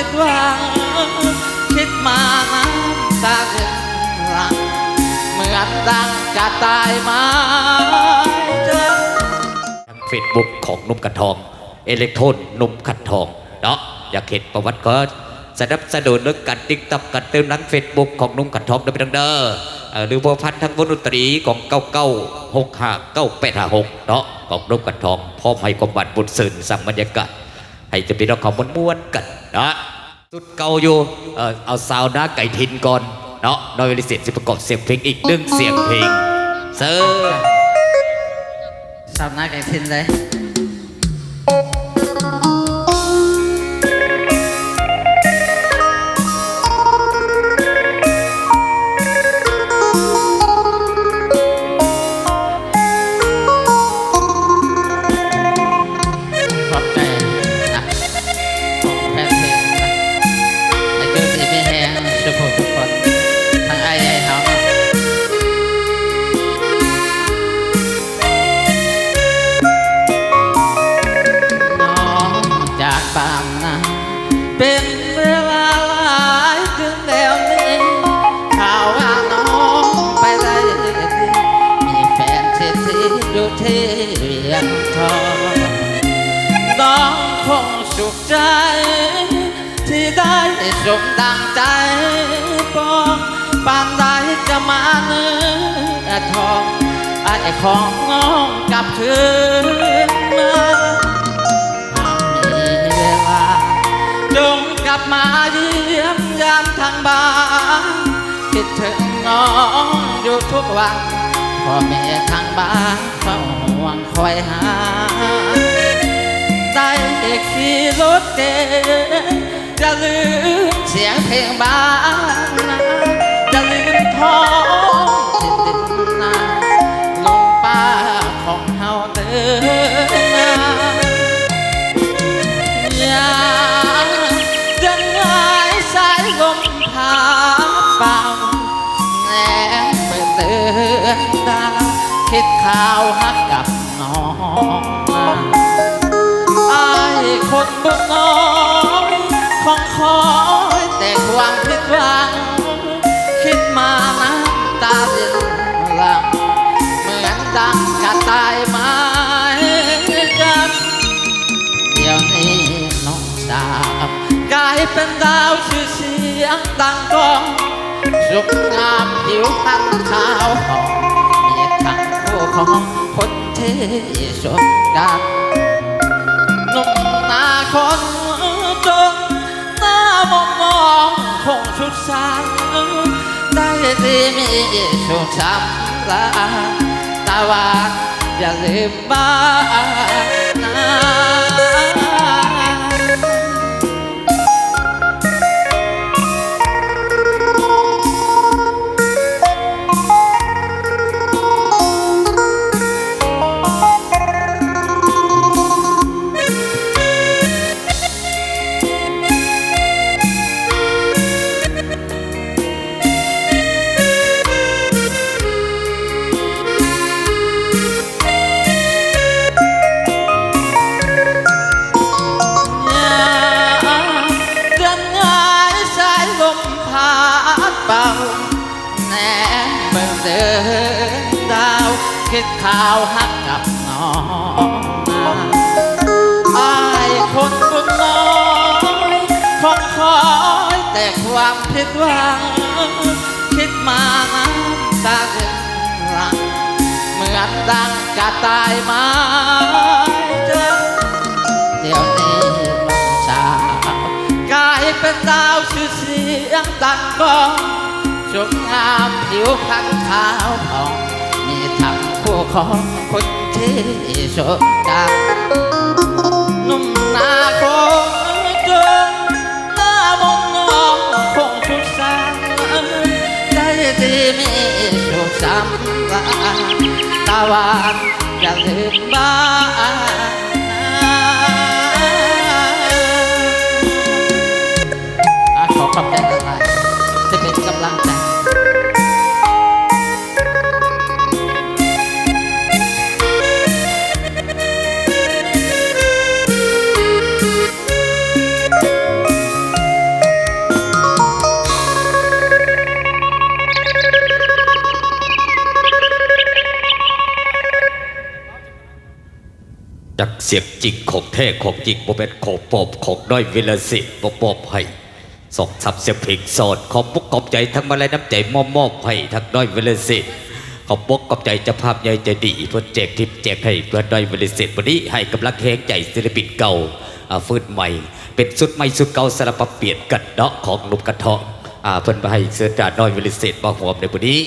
ผิดหวังคิดมาน้ำตาเรินหลังเหมือนดังจะตายมาเจอทางเฟซบุ๊กของนุ่มขัดทอง เอเล็กโทรนนุ่มขัดทองเนาะอยากเห็นประวัติก็สนับสนุนเรื่องการติ๊กต็อกกันเติมนั้นเฟซบุ๊กของนุ่มขัดทองเด้อพี่น้องเด้อเอ่อหรือว่าพันทั้งวงดนตรีของเก้าเก้าหกห้าเก้าแปดห้าหกเนาะของนุ่มขัดทองพร้อมให้ความบันบุญสื่นสั่งบรรยากาศให้จะเป็นเราของม้วนๆกัน นะสุดเก่าอยู่เออเอาซาวน์หน้าไก่ทินก่อนเนาะน้อยวิเศษสิประกอบเสียงเพลงอีกหนึ่งเสียงเพลงเซอร์สับหน้าไก่ทินเลย เป็นเวลาหลายเดือนแล้วนี่ข่าวว่าน้องไปได้ดีมีแฟนเศรษฐีอยู่ที่เวียงทองน้องคงสุขใจ ที่ได้สมดังใจปองปานใดจะมาเนื้อทองไอ้ของน้องกลับคืนมา งกลับมาเยี่ยมยามทางบ้านคิดถึงน้องอยู่ทุกวันพ่อแม่ทางบ้านเฝ้าห่วงคอยหาได้ขี่รถเก๋งจะลืมเสียงเพลงบ้านนาจะลืมท้อง นบุญน้อยคงคอยแต่ความผิดหวัง คิดมาน้ำตาเรินหลังเหมือนดังกระตายไม้จันเดี๋ยวนี้น้องสาวกลายเป็นดาวชื่อเสียงดังกองสุขงามผิวพรรณขาวหอมมีทั้งคู่ของคนที่สดกันหนุ่ม คนจนหน้ามองมองคงชุดสางได้ที่มีสุขสำราญตาหวานอย่าลืมบ้าน ดาวคิดข่าวฮักกับน้องอายคนบุญน้อยคงคอยแต่ความผิดหวัง คิดมาน้ำตาเรินหลังเหมือนดังจะตายมาเจอเดี๋ยวนี้น้องสาวกลายเป็นดาวชื่อเสียงดังก้อง ชมงามผิวพรรณขาวทอง มีทั้งคู่ของคนที่สดกันหนุ่มนาคงจนหน้ามองน้องคงสุดสางได้ดีมีสุขสำราญตาวานอย่าลืมบ้านขอขอบใจ จากเสียงจริงของแท้ของจริงบ่เป็นของปอมของน้อยเวลาสิบ่มอบให้สองทับเสียเพลงสอนขอบมุกขอบใจทั้งมาลัยน้ำใจมอบมอบให้ทั้งน้อยเวลาสิขอบมุกขอบใจจะภาพใหญ่ใจดีเพื่อแจกทิปแจกให้เพื่อน้อยเวลาสิบวันนี้ให้กำลังแหงใจศิลปินเก่าอ่าฟื้นใหม่ เป็นสุดใหม่สุดเก่าสลับปรับเปลี่ยนกันเนาะของหนุ่มกระเทาะอ่าเพิ่นมาให้เสื้อดาน้อยเวลาสิบมาหวมในวันนี้